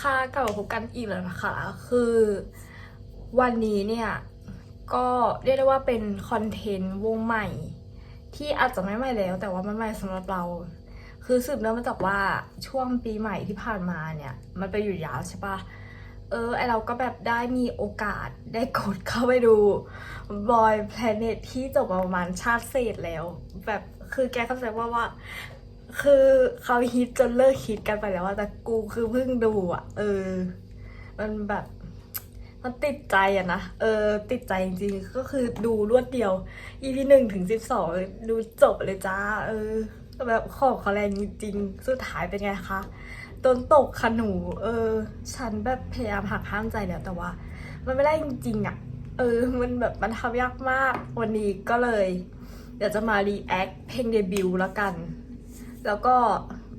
ค่ะกลับมาพบกันอีกแล้วนะคะ คือวันนี้เนี่ย ก็เรียกได้ว่าเป็นคอนเทนต์วงใหม่ ที่อาจจะไม่ใหม่แล้ว แต่ว่ามันใหม่สำหรับเรา คือสืบเนื่องมาจากว่าช่วงปีใหม่ที่ผ่านมาเนี่ย มันไปอยู่ยาวใช่ปะเออไอเราก็แบบได้มีโอกาสได้กดเข้าไปดู Boy Planet ที่จบมาประมาณชาติเศษแล้ว แบบคือแกเข้าใจว่าว่า คือเขาฮิตจนเลิกฮิตกันไปแล้วแต่กูคือเพิ่งดูอะ เออ มันแบบมันติดใจอะนะ เออ ติดใจจริงๆ ก็คือดูรวดเดียว EP หนึ่งถึงสิบสองดูจบเลยจ้า เออ แบบของเขาแรงจริง สุดท้ายเป็นไงคะโดนตกขนู เออ ฉันแบบพยายามหักห้ามใจแล้วแต่ว่า มันไม่ได้จริงๆอะเออ มันแบบมันทำยากมาก วันนี้ก็เลย เดี๋ยวจะมารีแอคเพลงเดบิวต์แล้วกัน แล้วก็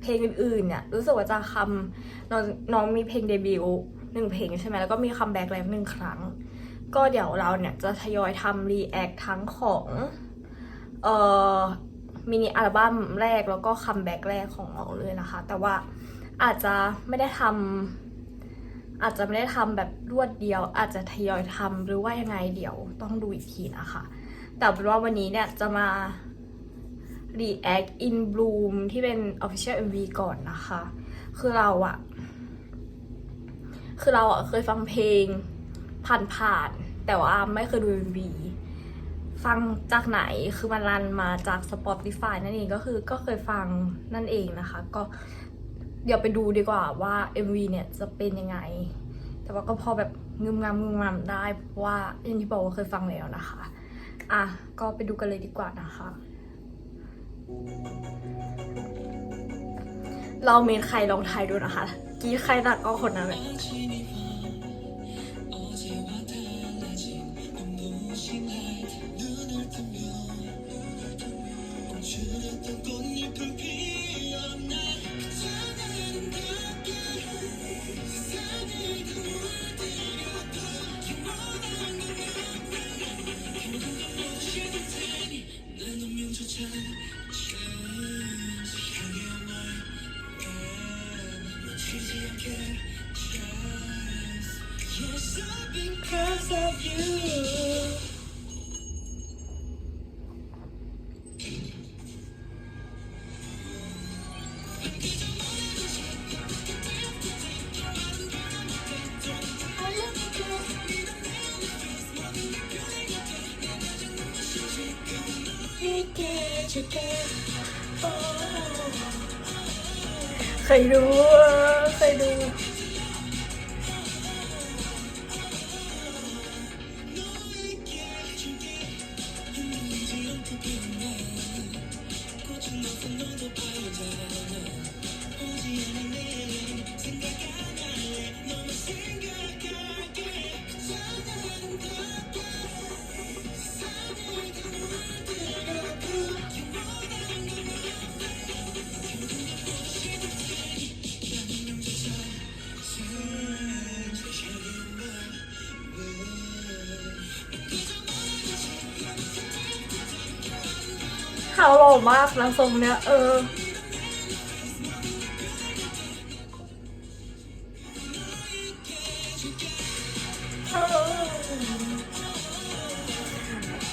เพลงอื่นๆเนี่ยรู้สึกว่าจะคำน้องน้องมีเพลงเดบิวต์หนึ่งเพลงใช่ไหมแล้วก็มีคัมแบ็กแล้วหนึ่งครั้ง ก็เดี๋ยวเราเนี่ยจะทยอยทำรีแอคทั้งของเอ่อมินิอัลบั้มแรกแล้วก็คัมแบ็กแรกของน้องเลยนะคะ แต่ว่าอาจจะไม่ได้ทำอาจจะไม่ได้ทำแบบรวดเดียว อาจจะทยอยทำหรือว่ายังไงเดี๋ยวต้องดูอีกทีนะคะ แต่เป็นว่าวันนี้เนี่ยจะมา React in Bloom ที่เป็น Official MV ก่อนนะคะ คือเราอะคือเราอะเคยฟังเพลงผ่านๆ แต่ว่าไม่เคยดู MV ฟังจากไหนคือมันรันมาจาก Spotify นั่นเองก็คือก็เคยฟังนั่นเองนะคะ ก็เดี๋ยวไปดูดีกว่าว่า MV เนี่ยจะเป็นยังไง แต่ว่าก็พอแบบงึมงำงึมงำได้เพราะว่าอย่างที่บอกว่าเคยฟังแล้วนะคะ อะ ก็ไปดูกันเลยดีกว่านะคะ เราเมนใครลองทายดูนะคะ กี้ใครหนักก็คนนั้นแหละ เคยรู้เคยดู เขาหล่อมากนะทรงเนี้ย เออ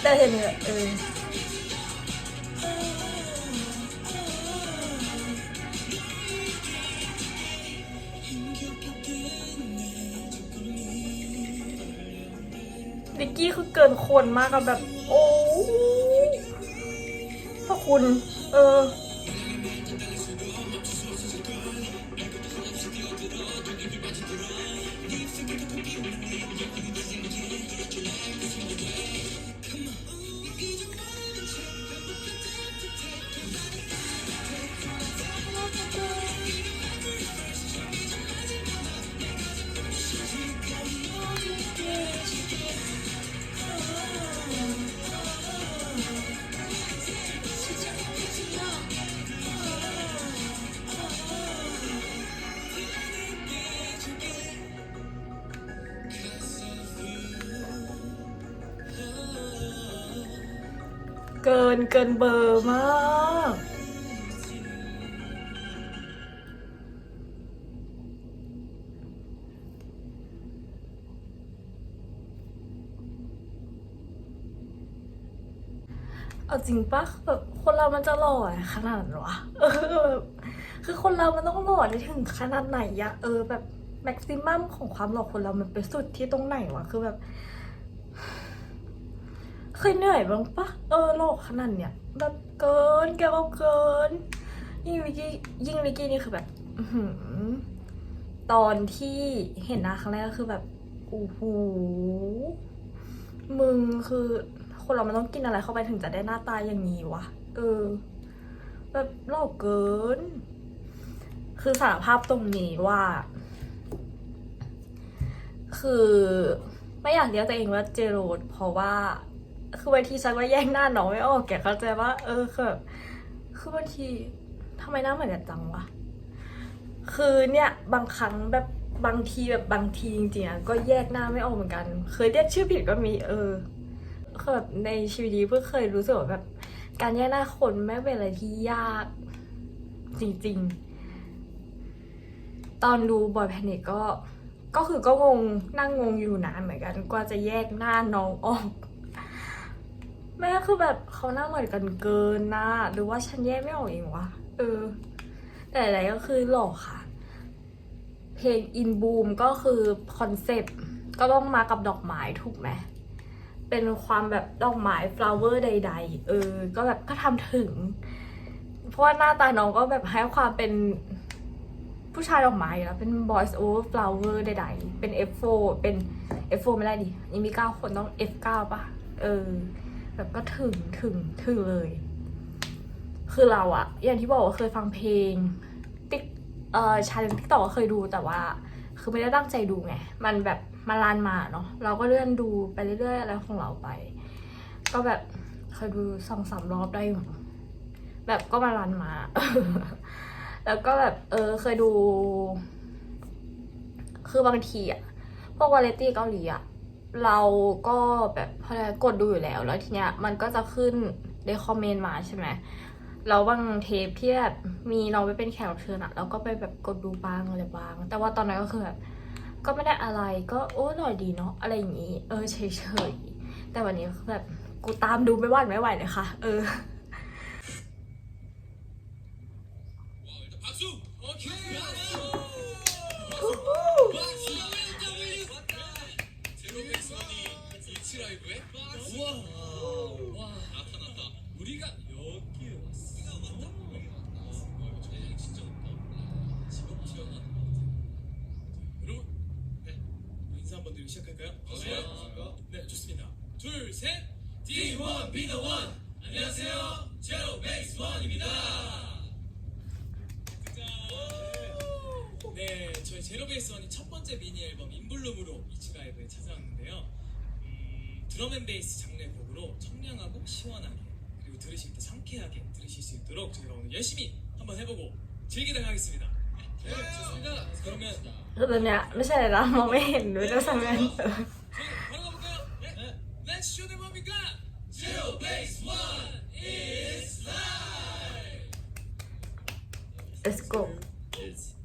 ได้เห็นเนี่ยเออนิกกี้คือเกินคนมากอะแบบ โอ้ พระคุณ เออ นเกินเบอร์มาก เอาจริงปะแบบคนเรามันจะหล่อขนาดหรอเออคือคนเรามันต้องหล่อได้ถึงขนาดไหนอะเออแบบแม็กซิมัมของความหล่อคนเรามันไปสุดที่ตรงไหนวะคือแบบ เคยเหนื่อยบ้างปะเออหล่อขนาดเนี้ยแบบเกินแกเอาเกิน ยิ่งวิกกี้ยิ่งวิกกี้นี่คือแบบตอนที่เห็นหน้าครั้งแรกก็คือแบบโอ้โหมึงคือ คนเรามันต้องกินอะไรเข้าไปถึงจะได้หน้าตายอย่างนี้วะเออ แบบหล่อเกิน คือสารภาพตรงนี้ว่า คือไม่อยากเรียกตัวเองว่าเจโรดเพราะว่า คือบางทีฉันว่าแย่งหน้าน้องไม่ออกแกเข้าใจว่า เออคือแบบคือบางทีทำไมหน้าเหมือนกันจังวะคือเนี่ยบางครั้งแบบบางทีแบบบางทีจริงๆอะก็แยกหน้าไม่ออกเหมือนกัน เคยเรียกชื่อผิดก็มีเออคือแบบในชีวิตนี้เพิ่งเคยรู้สึกว่าแบบ การแยกหน้าคนไม่เป็นอะไรที่ยาก จริง ๆ ตอนดูบอยแพนิกก็ก็คือก็งงนั่งงงอยู่นานเหมือนกันกว่าจะแยกหน้าน้องออก แม่คือแบบเขาหน้าเหมือนกันเกินน้าหรือว่าฉันแยกไม่ออกเองวะเออ แต่อะไรก็คือหล่อค่ะ เพลง In Boom ก็คือคอนเซปต์ก็ต้องมากับดอกไม้ถูกไหมเป็นความแบบดอกไม้ flower ใด ๆ เออ ก็แบบก็ทำถึง เพราะว่าหน้าตาน้องก็แบบให้ความเป็นผู้ชายดอกไม้แล้วเป็น boys over flower ใดๆ เป็น F4 เป็น F4 ไม่ได้ดิยังมี 9 คนต้อง F9 ป่ะ เออ แบบก็ถึงถึงถึงเลย คือเราอะอย่างที่บอกว่าเคยฟังเพลงติ๊กเอ่อชาเลนติ๊กต่อก็เคยดูแต่ว่า คือไม่ได้ตั้งใจดูไง มันแบบมาลานมาเนาะเราก็เลื่อนดูไปเรื่อยๆอะไรของเราไป ก็แบบเคยดูสองสามรอบได้อยู่แบบก็มาลานมา แล้วก็แบบเออเคยดู คือบางทีอะพวกวาเลตี้เกาหลีอะ เราก็แบบพอะไรกดดูอยู่แล้ว แล้วทีเนี้ยมันก็จะขึ้นในคอมเมนต์มาใช่ไหมแล้วบางเทปที่แบบมีน้องไปเป็นแขกรับเชิญอะเราก็ไปแบบกดดูบ้างอะไรบ้าง แต่ว่าตอนนั้นก็คือแบบก็ไม่ได้อะไรก็โอ้หน่อยดีเนาะอะไรอย่างนี้ เออเฉยๆแต่วันนี้คือแบบกูตามดูไม่วั่นไม่ไหวเลยค่ะ เออ 제로베이스원이 첫 번째 미니 앨범 인블룸으로 이치라이브에 찾아왔는데요. 음, 드럼앤베이스 장르 곡으로 청량하고 시원하게 그리고 들으실 때 상쾌하게 들으실 수 있도록 저희가 오늘 열심히 한번 해보고 즐기도록 하겠습니다. 네, 좋습니다. 그러면 그러면 미션에 나머메인 누르서면 바로 가볼까요? 네. 네. Let's show them what we got. Is live. Let's go. It's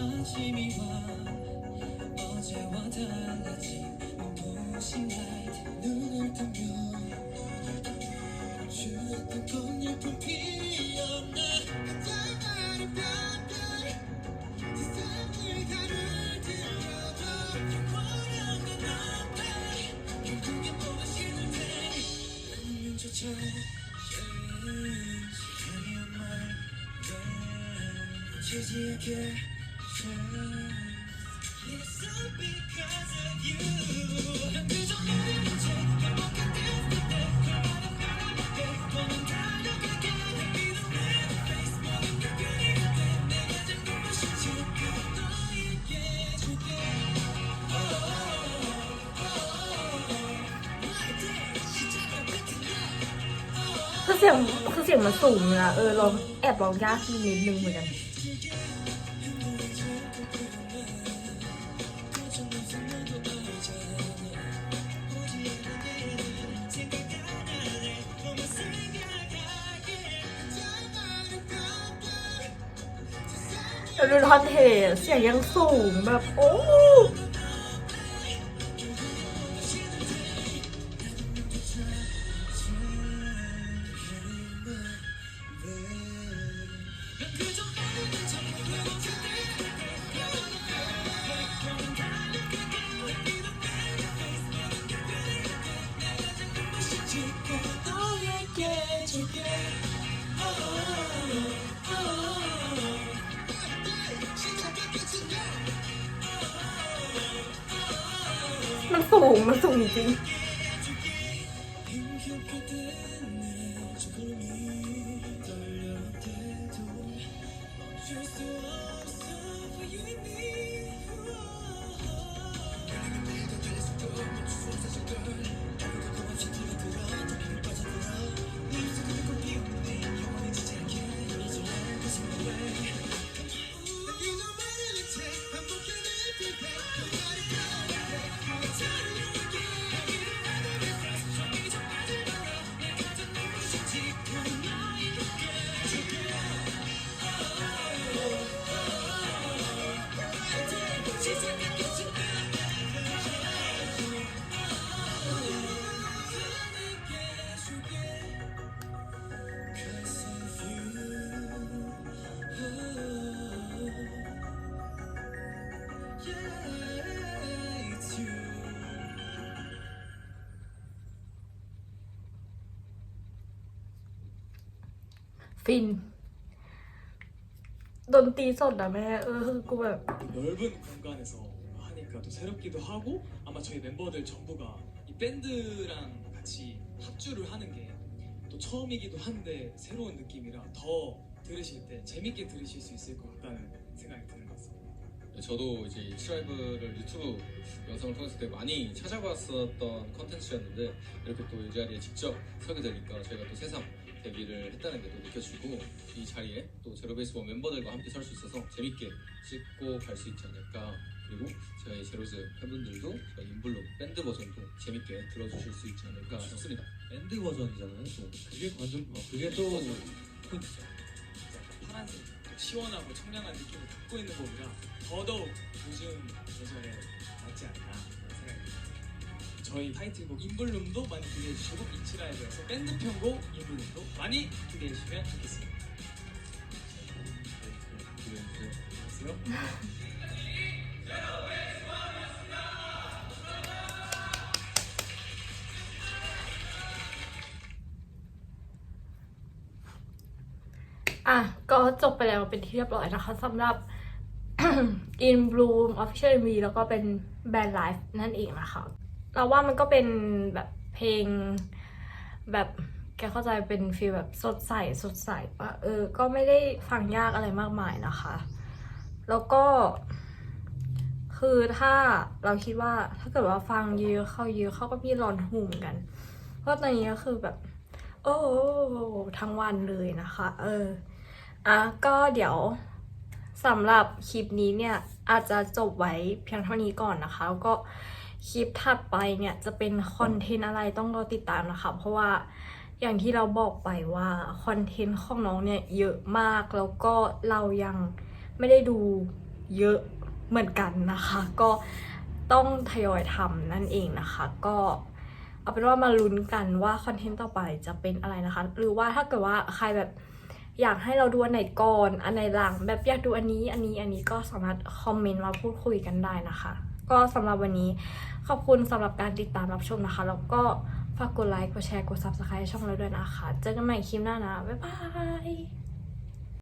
아침이와. 어제와 달라진 눈부신 라이트 눈을 뜨면 주었던 꽃잎은 피었나 한자만의 별별 세상을 가를 들여도 영원한 건 없대 결국엔 뭐가 싫을 때. 은근 좋지 않아? คือเสียงคือเสียงมันสูงเละเออลองแอบลองยากนิดนึงเหมือนกัน 줄게แล้วดูทอนเทเสียงยังสูงแบบโอ้ งมันสูงจริง ฟิน ดนตรีสดอะแม่ เออคือกูแบบ 넓은 공간에서 하니까 또 새롭기도 하고 아마 저희 멤버들 전부가 이 밴드랑 같이 합주를 하는 게 또 처음이기도 한데 새로운 느낌이라 더 들으실 때 재밌게 들으실 수 있을 것 같다는 생각이 드는 것 같습니다. 저도 이제 이 트라이브를 유튜브 영상을 통해서 되게 많이 찾아봤었던 컨텐츠였는데 이렇게 또 이 자리에 직접 서게 되니까 저희가 또 새삼 데뷔를 했다는 게 또 느껴지고 이 자리에 또 제로베이스 원 멤버들과 함께 설 수 있어서 재밌게 찍고 갈 수 있지 않을까 그리고 저희 제로즈 팬분들도 저희 인블록 밴드 버전도 재밌게 들어주실 수 있지 않을까 싶습니다 밴드 버전이잖아요. 또. 그게 완전 어, 그게 또 포인트죠. 파란색 시원하고 청량한 느낌을 갖고 있는 곡이라 더더욱 요즘 계절에 맞지 않나. 저희 타이틀곡 인블룸도 많이 기대해 주시고 이치라이브에서 밴드 편곡 인블룸도 많이 기대해 주시면 좋겠습니다. 기대해주세요 안녕하세요. 아 อ่ะ ก็จบไปแล้วเป็นที่เรียบร้อยนะคะสำหรับ In Bloom Official MV แล้วก็เป็นแบรนด์ไลฟ์นั่นเองนะคะ เราว่ามันก็เป็นแบบเพลง แบบแกเข้าใจเป็นฟีลแบบสดใสสดใสปะเออ ก็ไม่ได้ฟังยากอะไรมากมายนะคะ แล้วก็ คือถ้าเราคิดว่าถ้าเกิดว่าฟังเยอะเข้าเยอะเข้าก็มีร้อนหูเหมือนกัน เพราะตอนนี้ก็คือแบบ โอ้ทั้งวันเลยนะคะ เอออะก็เดี๋ยวสำหรับคลิปนี้เนี่ยอาจจะจบไว้เพียงเท่านี้ก่อนนะคะแล้วก็ คลิปถัดไปเนี่ยจะเป็นคอนเทนต์อะไรต้องรอติดตามนะคะ เพราะว่าอย่างที่เราบอกไปว่าคอนเทนต์ของน้องเนี่ยเยอะมากแล้วก็เรายังไม่ได้ดูเยอะเหมือนกันนะคะ ก็ต้องทยอยทำนั่นเองนะคะ ก็เอาเป็นว่ามาลุ้นกันว่าคอนเทนต์ต่อไปจะเป็นอะไรนะคะ หรือว่าถ้าเกิดว่าใครแบบอยากให้เราดูอันไหนก่อน อันไหนหลัง แบบอยากดูอันนี้อันนี้อันนี้ก็สามารถคอมเมนต์มาพูดคุยกันได้นะคะ ก็สำหรับวันนี้ขอบคุณสำหรับการติดตามรับชมนะคะ แล้วก็ฝากกดไลค์ กดแชร์ กด subscribe ช่องเราด้วยนะคะ เจอกันใหม่คลิปหน้านะ บ๊ายบาย